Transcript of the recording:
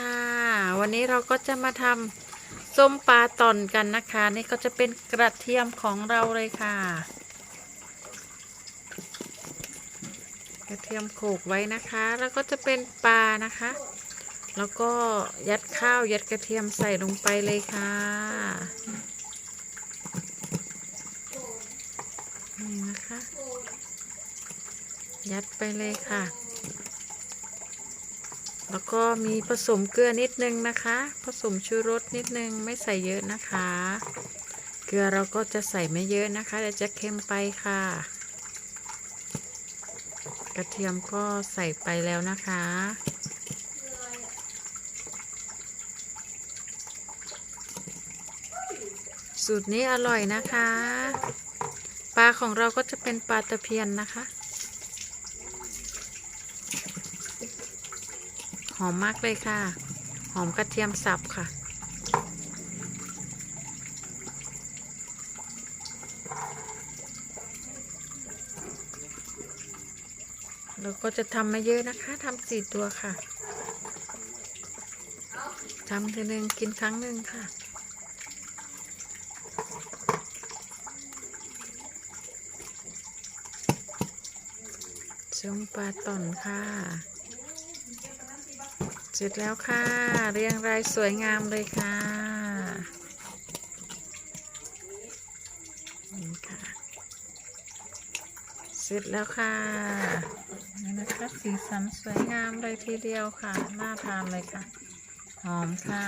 ค่ะวันนี้เราก็จะมาทำส้มปลาตอนกันนะคะ นี่ก็จะเป็นกระเทียมของเราเลยค่ะ กระเทียมโขลกไว้นะคะ แล้วก็จะเป็นปลานะคะ แล้วก็ยัดข้าวยัดกระเทียมใส่ลงไปเลยค่ะนี่นะคะ ยัดไปเลยค่ะ แล้วก็มีผสมเกลือนิดนึงนะคะ ผสมชูรสนิดนึงไม่ใส่เยอะนะคะ เกลือเราก็จะใส่ไม่เยอะนะคะเดี๋ยวจะเค็มไปค่ะ กระเทียมก็ใส่ไปแล้วนะคะสูตรนี้อร่อยนะคะ ปลาของเราก็จะเป็นปลาตะเพียนนะคะ หอมมากเลยค่ะ หอมกระเทียมสับค่ะ เราก็จะทำมาเยอะนะคะทำสี่ตัวค่ะทำทีหนึ่งกินครั้งหนึ่งค่ะส้มปลาต่อนค่ะ เสร็จแล้วค่ะ เรียงรายสวยงามเลยค่ะนี่ค่ะ เสร็จแล้วค่ะนี่นะคะสีสันสวยงามเลยทีเดียวค่ะ น่าทานเลยค่ะ หอมค่ะ